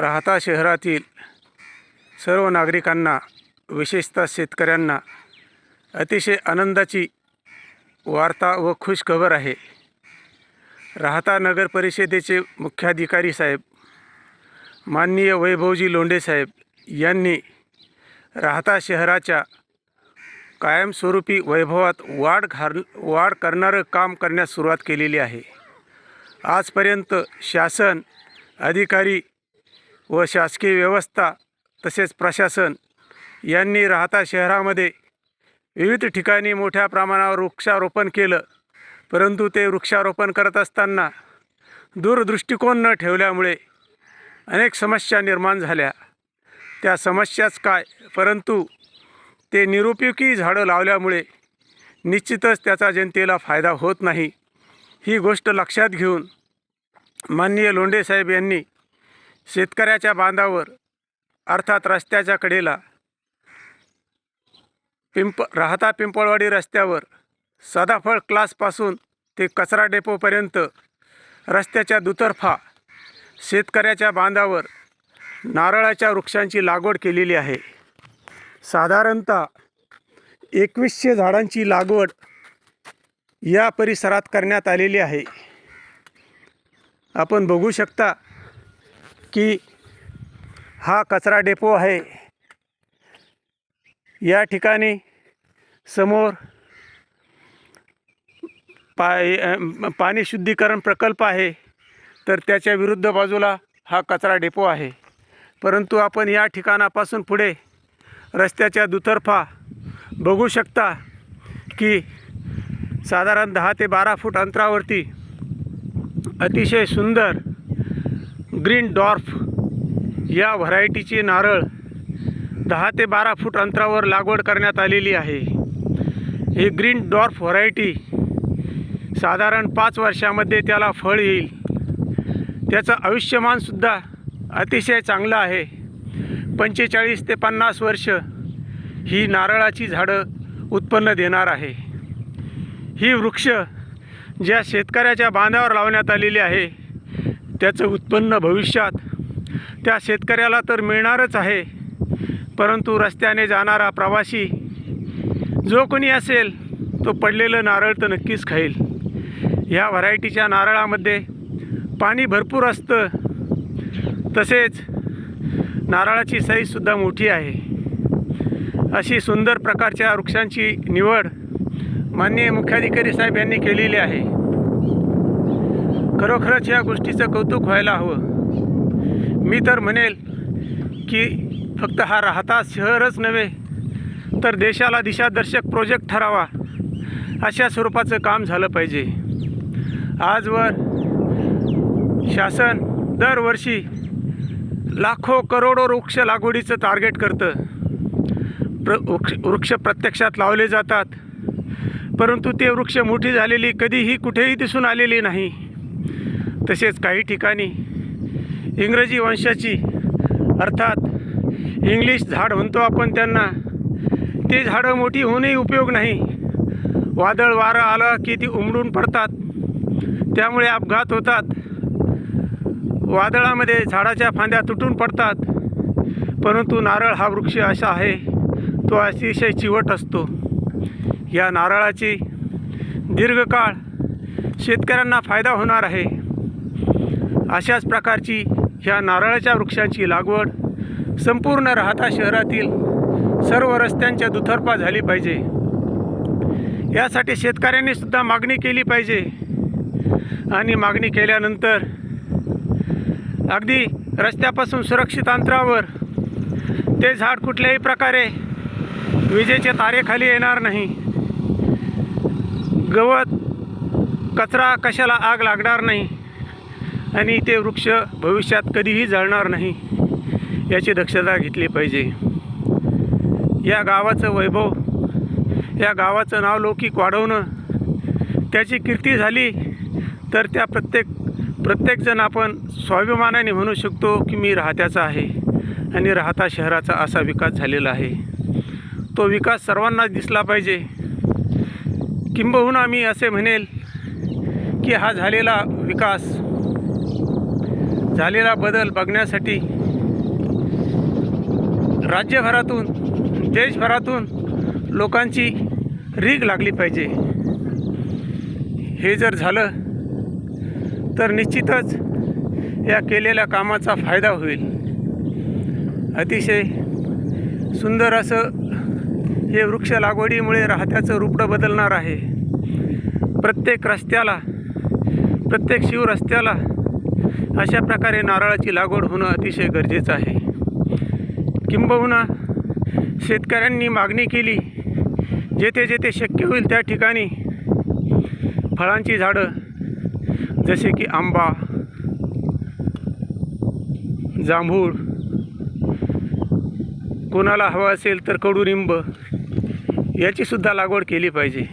राहता शहरातील सर्व नागरिकांना विशेषतः शेतकऱ्यांना अतिशय आनंदाची वार्ता व खुश खबर आहे. राहता नगर परिषदेचे मुख्याधिकारी साहेब माननीय वैभवजी लोंढे साहेब यांनी राहता शहराच्या कायमस्वरूपी वैभवात वाढ घाल वाढ करणारं काम करण्यास सुरुवात केलेली आहे. आजपर्यंत शासन अधिकारी व शासकीय व्यवस्था तसेच प्रशासन यांनी राहता शहरामध्ये विविध ठिकाणी मोठ्या प्रमाणावर वृक्षारोपण केलं. परंतु ते वृक्षारोपण करत असताना दूरदृष्टिकोन न ठेवल्यामुळे अनेक समस्या निर्माण झाल्या. त्या समस्याच काय? परंतु ते निरुपयोगी झाडं लावल्यामुळे निश्चितच त्याचा जनतेला फायदा होत नाही. ही गोष्ट लक्षात घेऊन माननीय लोंढे साहेब यांनी शेतकऱ्याच्या बांधावर अर्थात रस्त्याच्या कडेला पिंप राहता पिंपळवाडी रस्त्यावर सदाफळ क्लासपासून ते कचरा डेपोपर्यंत रस्त्याच्या दुतर्फा शेतकऱ्याच्या बांधावर नारळाच्या वृक्षांची लागवड केलेली आहे. साधारणतः एकवीसशे झाडांची लागवड या परिसरात करण्यात आलेली आहे. आपण बघू शकता की हा कचरा डेपो आहे. या ठिकाणी समोर पाय पाणी शुद्धीकरण प्रकल्प आहे. तर त्याच्या विरुद्ध बाजूला हा कचरा डेपो आहे. परंतु आपण या ठिकाणापासून पुढे रस्त्याच्या दुतर्फा बघू शकता की साधारण दहा ते बारा फूट अंतरावरती अतिशय सुंदर ग्रीन डॉर्फ या व्हरायटीची नारळ दहा ते बारा फूट अंतरावर लागवड करण्यात आलेली आहे. ही ग्रीन डॉर्फ व्हरायटी साधारण पाच वर्षामध्ये त्याला फळ येईल. त्याचं आयुष्यमानसुद्धा अतिशय चांगलं आहे. पंचेचाळीस ते पन्नास वर्ष ही नारळाची झाडं उत्पन्न देणार आहे. ही वृक्ष ज्या शेतकऱ्याच्या बांधावर लावण्यात आलेली आहे त्याचं उत्पन्न भविष्यात त्या शेतकऱ्याला तर मिळणारच आहे. परंतु रस्त्याने जाणारा प्रवासी जो कोणी असेल तो पडलेलं नारळ तर नक्कीच खाईल. ह्या व्हरायटीच्या नारळामध्ये पाणी भरपूर असतं. तसेच नारळाची साईजसुद्धा मोठी आहे. अशी सुंदर प्रकारच्या वृक्षांची निवड माननीय मुख्याधिकारी साहेब यांनी केलेली आहे. खरोखरच या गोष्टीचं कौतुक व्हायला हवं. मी तर म्हणेल की फक्त हा राहता शहरच नव्हे तर देशाला दिशादर्शक प्रोजेक्ट ठरावा अशा स्वरूपाचं काम झालं पाहिजे. आजवर शासन दरवर्षी लाखो करोडो वृक्ष लागवडीचं टार्गेट करतं. प्र वृक्ष वृक्ष प्रत्यक्षात लावले जातात परंतु ते वृक्ष मोठी झालेली कधीही कुठेही दिसून आलेली नाही. तसेच काही ठिकाणी इंग्रजी वंशाची अर्थात इंग्लिश झाड म्हणतो आपण त्यांना ते झाडं मोठी होऊनही उपयोग नाही. वादळ वारं आलं की ती उमडून पडतात. त्यामुळे अपघात होतात. वादळामध्ये झाडाच्या फांद्या तुटून पडतात. परंतु नारळ हा वृक्ष असा आहे तो अतिशय चिवट असतो. या नारळाची दीर्घकाळ शेतकऱ्यांना फायदा होणार आहे. अशाच प्रकारची ह्या नारळाच्या वृक्षांची लागवड संपूर्ण राहता शहरातील सर्व रस्त्यांच्या दुतर्फा झाली पाहिजे. यासाठी शेतकऱ्यांनी सुद्धा मागणी केली पाहिजे. आणि मागणी केल्यानंतर अगदी रस्त्यापासून सुरक्षित अंतरावर ते झाड कुठल्याही प्रकारे विजेच्या तारेखाली येणार नाही. गवत कचरा कशाला आग लागणार नाही. आणि ते वृक्ष भविष्यात कधीही जळणार नाही याची दक्षता घेतली पाहिजे. या गावाचं वैभव या गावाचं नाव लौकिक वाढवणं त्याची कीर्ती झाली तर त्या प्रत्येक प्रत्येकजण आपण स्वाभिमानाने म्हणू शकतो की मी राहत्याचा आहे आणि राहता शहराचा असा विकास झालेला आहे. तो विकास सर्वांनाच दिसला पाहिजे. किंबहुना मी असे म्हणेल की हा झालेला विकास झालेला बदल बघण्यासाठी राज्यभरातून देशभरातून लोकांची रीग लागली पाहिजे. हे जर झालं तर निश्चितच या केलेल्या कामाचा फायदा होईल. अतिशय सुंदर असं हे वृक्ष लागवडीमुळे राहत्याचं रूपडं बदलणार आहे. प्रत्येक रस्त्याला प्रत्येक शिवरस्त्याला अशा प्रकारे नारळाची लागवड होणं अतिशय गरजेचं आहे. किंबहुना शेतकऱ्यांनी मागणी केली जेथे जेथे शक्य होईल त्या ठिकाणी फळांची झाडं जसे की आंबा जांभूळ कोणाला हवं असेल तर कडुनिंब याचीसुद्धा लागवड केली पाहिजे.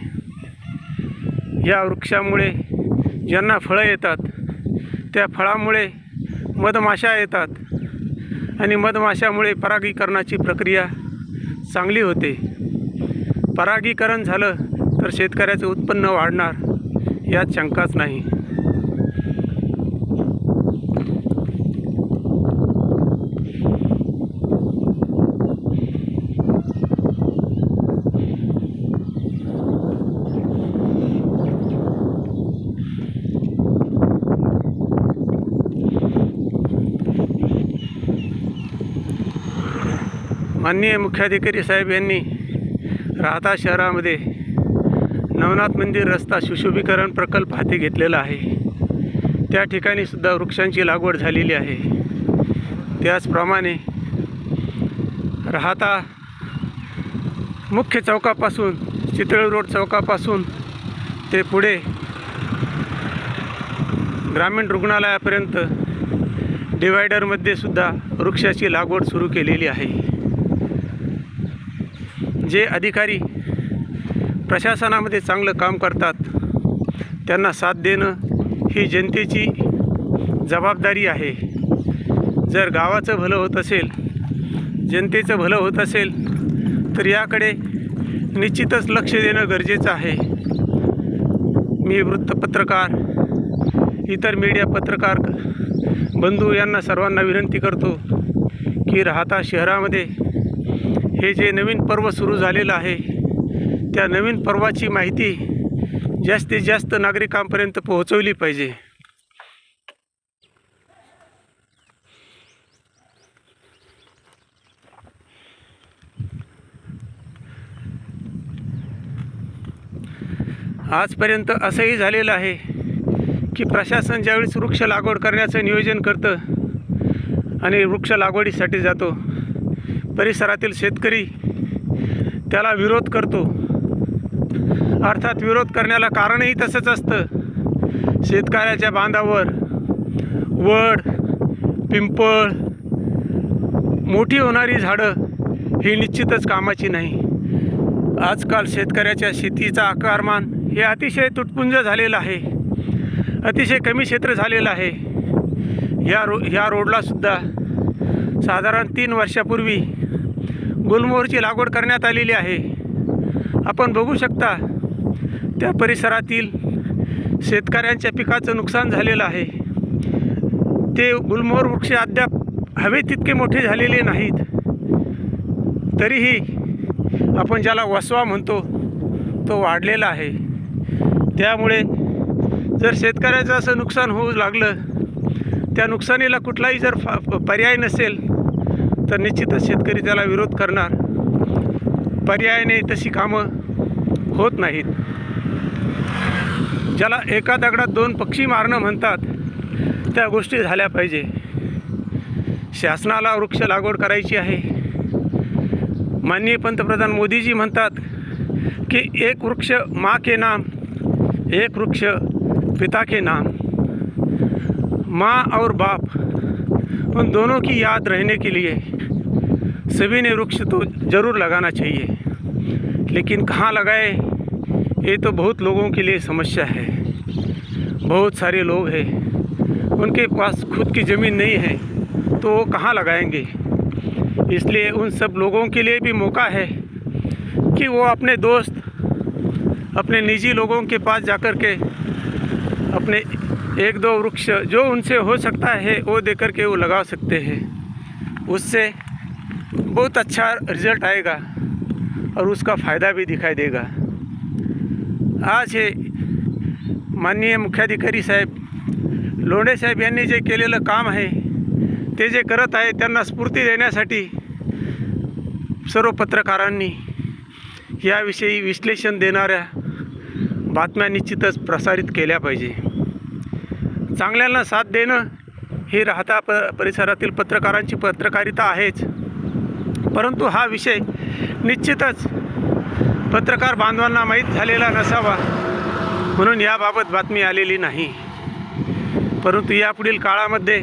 या वृक्षामुळे ज्यांना फळं येतात त्या फळामुळे मधमाशा येतात आणि मधमाशामुळे परागीकरणाची प्रक्रिया चांगली होते. परागीकरण झालं तर शेतकऱ्याचं उत्पन्न वाढणार यात शंकाच नाही. माननीय मुख्याधिकारी साहेब यांनी राहता शहरामध्ये नवनाथ मंदिर रस्ता सुशोभीकरण प्रकल्प हाती घेतलेला आहे. त्या ठिकाणी सुद्धा वृक्षांची लागवड झालेली आहे. त्याचप्रमाणे राहता मुख्य चौकापासून चितळे रोड चौकापासून ते पुढे ग्रामीण रुग्णालयापर्यंत डिवायडरमध्ये सुद्धा वृक्षाची लागवड सुरू केलेली आहे. जे अधिकारी प्रशासनामध्ये चांगलं काम करतात त्यांना साथ देणं ही जनतेची जबाबदारी आहे. जर गावाचं भलं होत असेल जनतेचं भलं होत असेल तर याकडे निश्चितच लक्ष देणं गरजेचं आहे. मी वृत्तपत्रकार इतर मीडिया पत्रकार बंधू यांना सर्वांना विनंती करतो की राहता शहरामध्ये हे जे नवीन पर्व सुरू झालेलं आहे त्या नवीन पर्वाची माहिती जास्तीत जास्त नागरिकांपर्यंत पोहोचवली पाहिजे. आजपर्यंत असंही झालेलं आहे की प्रशासन ज्यावेळेस वृक्ष लागवड करण्याचं नियोजन करतं आणि वृक्ष लागवडीसाठी जातो परिसरातील शेतकरी त्याला विरोध करतो. अर्थात विरोध करण्याला कारणही तसंच असतं. शेतकऱ्याच्या बांधावर वड पिंपळ मोठी होणारी झाडं ही निश्चितच कामाची नाही. आजकाल शेतकऱ्याच्या शेतीचा आकारमान हे अतिशय तुटपुंज झालेलं आहे. अतिशय कमी क्षेत्र झालेलं आहे. ह्या रो ह्या रोडलासुद्धा साधारण तीन वर्षापूर्वी गुलमोहरची लागवड करण्यात आलेली आहे. आपण बघू शकता त्या परिसरातील शेतकऱ्यांच्या पिकाचं नुकसान झालेलं आहे. ते गुलमोहर वृक्ष अद्याप हवे तितके मोठे झालेले नाहीत. तरीही आपण ज्याला वसवा म्हणतो तो वाढलेला आहे. त्यामुळे जर शेतकऱ्याचं असं नुकसान होऊ लागलं त्या नुकसानीला कुठलाही जर फा पर्याय नसेल तर निश्चितच शेतकरी त्याला विरोध करणार. पर्यायाने तशी कामं होत नाहीत. ज्याला एका दगडात दोन पक्षी मारणं म्हणतात त्या गोष्टी झाल्या पाहिजे. शासनाला वृक्ष लागवड करायची आहे. माननीय पंतप्रधान मोदीजी म्हणतात की एक वृक्ष माँ के नाम एक वृक्ष पिता के नाम. माँ और बाप उन दोनों की याद रहने के लिए सभी ने वृक्ष तो ज़रूर लगाना चाहिए। लेकिन कहाँ लगाए, ये तो बहुत लोगों के लिए समस्या है। बहुत सारे लोग हैं। उनके पास खुद की ज़मीन नहीं है तो वो कहाँ लगाएँगे? इसलिए उन सब लोगों के लिए भी मौका है कि वो अपने दोस्त, अपने निजी लोगों के पास जाकर के अपने एक दो वृक्ष जो उनसे हो सकता है, वो दे कर के वो लगा सकते हैं। उससे बहुत अच्छा रिजल्ट आएगा और उसका फ़ायदा भी दिखाई देगा। आज हे माननीय मुख्याधिकारी साहेब लोंढे साहेब यांनी जे केलेलं काम आहे ते जे करत आहे त्यांना स्फूर्ती देण्यासाठी सर्व पत्रकारांनी याविषयी विश्लेषण देणाऱ्या बातम्या निश्चितच प्रसारित केल्या पाहिजे. चांगल्यांना साथ देणं ही राहता प परिसरातील पत्रकारांची पत्रकारिता आहेच. परंतु हा विषय निश्चितच पत्रकार बांधवांना माहीत झालेला नसावा म्हणून याबाबत बातमी आलेली नाही. परंतु यापुढील काळामध्ये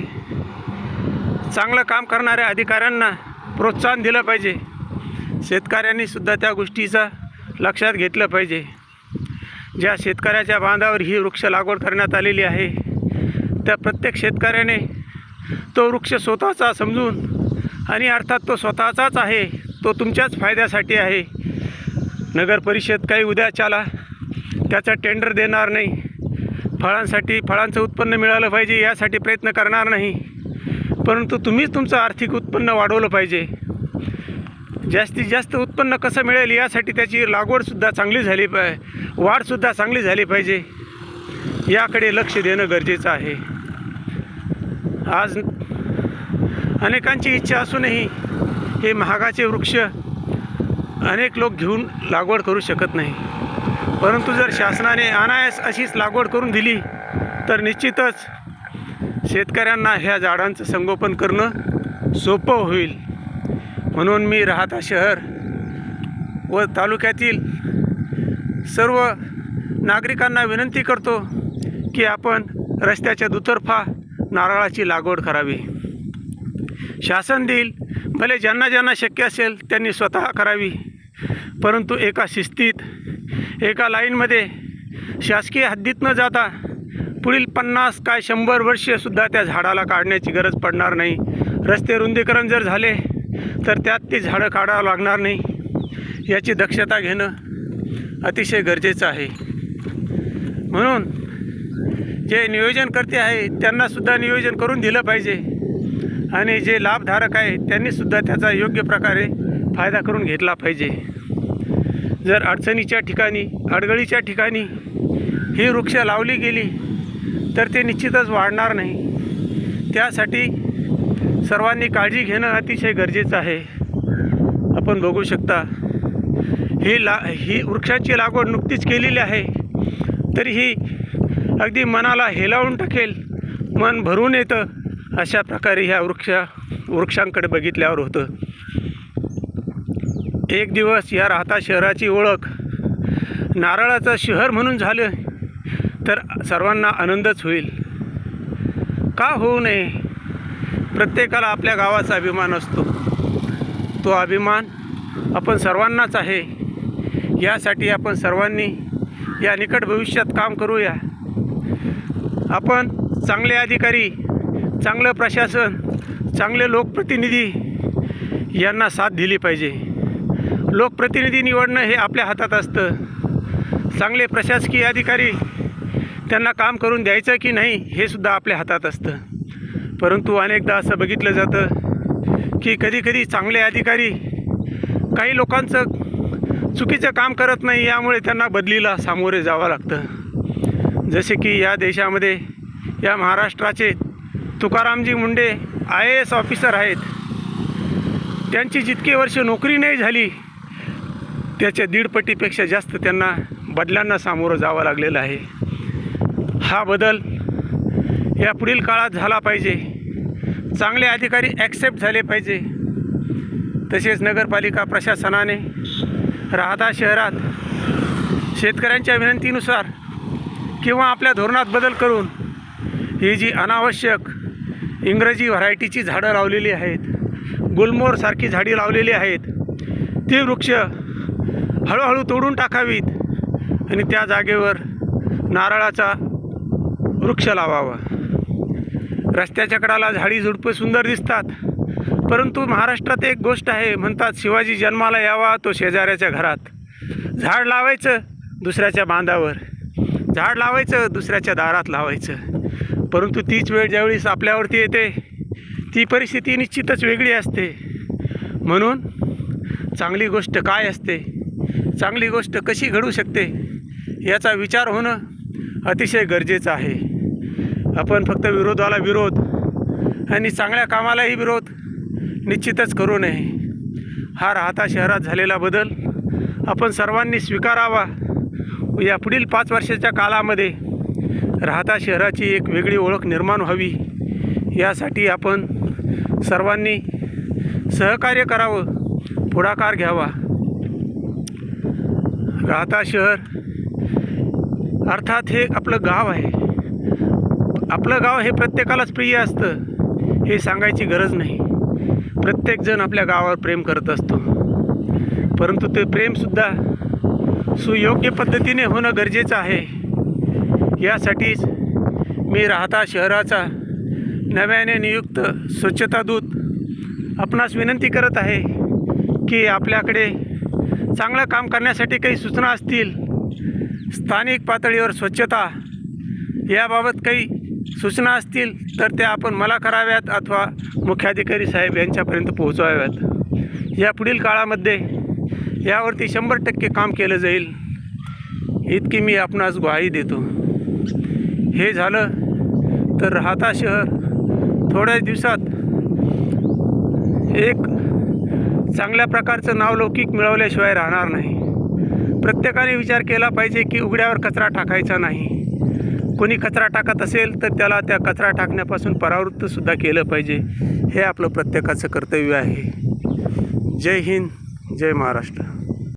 चांगलं काम करणाऱ्या अधिकाऱ्यांना प्रोत्साहन दिलं पाहिजे. शेतकऱ्यांनी सुद्धा त्या गोष्टीचा लक्षात घेतलं पाहिजे. ज्या शेतकऱ्याच्या बांधावर ही वृक्ष लागवड करण्यात आलेली आहे त्या प्रत्येक शेतकऱ्याने तो वृक्ष स्वतःचा समजून आणि अर्थात तो स्वतःचाच आहे तो तुमच्याच फायद्यासाठी आहे. नगर परिषद काही उद्याच्याला त्याचा टेंडर देणार नाही. फळांसाठी फळांचं उत्पन्न मिळालं पाहिजे यासाठी प्रयत्न करणार नाही. परंतु तुम्हीच तुमचं आर्थिक उत्पन्न वाढवलं पाहिजे. जास्तीत जास्त उत्पन्न कसं मिळेल यासाठी त्याची लागवडसुद्धा चांगली झाली पाय वाढसुद्धा चांगली झाली पाहिजे. याकडे लक्ष देणं गरजेचं आहे. आज अनेकांची इच्छा असूनही हे महागाचे वृक्ष अनेक लोक घेऊन लागवड करू शकत नाही. परंतु जर शासनाने अनायास अशीच लागवड करून दिली तर निश्चितच शेतकऱ्यांना ह्या झाडांचं संगोपन करणं सोपं होईल. म्हणून मी राहता शहर व तालुक्यातील सर्व नागरिकांना विनंती करतो की आपण रस्त्याच्या दुतर्फा नारळाची लागवड करावी. शासन देईल. भले ज्यांना ज्यांना शक्य असेल त्यांनी स्वतः करावी. परंतु एका शिस्तीत एका लाईनमध्ये शासकीय हद्दीत न जाता पुढील पन्नास काय शंभर वर्षसुद्धा त्या झाडाला काढण्याची गरज पडणार नाही. रस्ते रुंदीकरण जर झाले तर त्यात ती झाडं काढावं लागणार नाही. याची दक्षता घेणं अतिशय गरजेचं आहे. म्हणून जे नियोजनकर्ते आहे त्यांनासुद्धा नियोजन करून दिलं पाहिजे. आणि जे लाभधारक आहे त्यांनीसुद्धा त्याचा योग्य प्रकारे फायदा करून घेतला पाहिजे. जर अडचणीच्या ठिकाणी अडगळीच्या ठिकाणी ही वृक्ष लावली गेली तर ते निश्चितच वाढणार नाही. त्यासाठी सर्वांनी काळजी घेणं अतिशय गरजेचं आहे. आपण बघू शकता ही ला ही वृक्षाची लागवड नुकतीच केलेली आहे. तरी ही अगदी मनाला हेलावून टाकेल मन भरून येतं. अशा प्रकारे ह्या वृक्ष वृक्षांकडे बघितल्यावर होतं. एक दिवस या राहता शहराची ओळख नारळाचं शहर म्हणून झालं तर सर्वांना आनंदच होईल. का होऊ नये? प्रत्येकाला आपल्या गावाचा अभिमान असतो. तो अभिमान आपण सर्वांनाच आहे. यासाठी आपण सर्वांनी या निकट भविष्यात काम करूया. आपण चांगले अधिकारी चांगलं प्रशासन चांगले लोकप्रतिनिधी यांना साथ दिली पाहिजे. लोकप्रतिनिधी निवडणं हे आपल्या हातात असतं. चांगले प्रशासकीय अधिकारी त्यांना काम करून द्यायचं की नाही हे सुद्धा आपल्या हातात असतं. परंतु अनेकदा असं बघितलं जातं की कधीकधी चांगले अधिकारी काही लोकांचं चुकीचं काम करत नाही यामुळे त्यांना बदलीला सामोरे जावं लागतं. जसे की या देशामध्ये या महाराष्ट्राचे तुकारामजी Munde I A S officer आहेत. त्यांची जितकी वर्ष नोकरी नाही झाली त्याच्या दीडपटीपेक्षा जास्त त्यांना बदलांना सामोरं जावं लागलेलं आहे. हा बदल या पुढील काळात झाला पाहिजे. चांगले अधिकारी ॲक्सेप्ट झाले पाहिजे. तसेच नगरपालिका प्रशासनाने राहता शहरात शेतकऱ्यांच्या विनंतीनुसार किंवा आपल्या धोरणात बदल करून ही जी अनावश्यक इंग्रजी व्हरायटीची झाडं लावलेली आहेत. गुलमोरसारखी झाडी लावलेली आहेत. ती वृक्ष हळूहळू तोडून टाकावीत आणि त्या जागेवर नारळाचा वृक्ष लावावा. रस्त्याच्या कडाला झाडी झुडपं सुंदर दिसतात. परंतु महाराष्ट्रात एक गोष्ट आहे म्हणतात शिवाजी जन्माला यावा तो शेजाऱ्याच्या घरात. झाड लावायचं दुसऱ्याच्या बांधावर. झाड लावायचं दुसऱ्याच्या दारात लावायचं. परंतु तीच वेळ ज्यावेळेस आपल्यावरती येते ती परिस्थिती निश्चितच वेगळी असते. म्हणून चांगली गोष्ट काय असते? चांगली गोष्ट कशी घडू शकते? याचा विचार होणं अतिशय गरजेचं आहे. आपण फक्त विरोधाला विरोध आणि चांगल्या कामालाही विरोध निश्चितच करू नये. हा राहता शहरात झालेला बदल आपण सर्वांनी स्वीकारावा. या पुढील पाच वर्षाच्या काळामध्ये राहता शहराची एक वेगळी ओळख निर्माण व्हावी. यासाठी आपण सर्वांनी सहकार्य करावं पुढाकार घ्यावा. राहता शहर अर्थात हे आपलं गाव आहे. आपलं गाव हे प्रत्येकालाच प्रिय असतं हे सांगायची गरज नाही. प्रत्येकजण आपल्या गावावर प्रेम करत असतो. परंतु ते प्रेमसुद्धा सुयोग्य पद्धतीने होणं गरजेचं आहे. यासाठीच मी राहता शहराचा नव्याने नियुक्त स्वच्छता दूत आपणास विनंती करत आहे की आपल्याकडे चांगलं काम करण्यासाठी काही सूचना असतील स्थानिक पातळीवर स्वच्छता याबाबत काही सूचना असतील तर त्या आपण मला कराव्यात अथवा मुख्याधिकारी साहेब यांच्यापर्यंत पोहोचवाव्यात. या पुढील काळामध्ये यावरती शंभर टक्के काम केलं जाईल इतकी मी आपणास ग्वाही देतो. हे झालं तर राहता शहर. थोड्याच दिवसात एक चांगल्या प्रकारचं नावलौकिक मिळवल्याशिवाय राहणार नाही. प्रत्येकाने विचार केला पाहिजे की उघड्यावर कचरा टाकायचा नाही. कोणी कचरा टाकत असेल तर त्याला त्या कचरा टाकण्यापासून परावृत्तसुद्धा केलं पाहिजे. हे आपलं प्रत्येकाचं कर्तव्य आहे. जय हिंद जय महाराष्ट्र.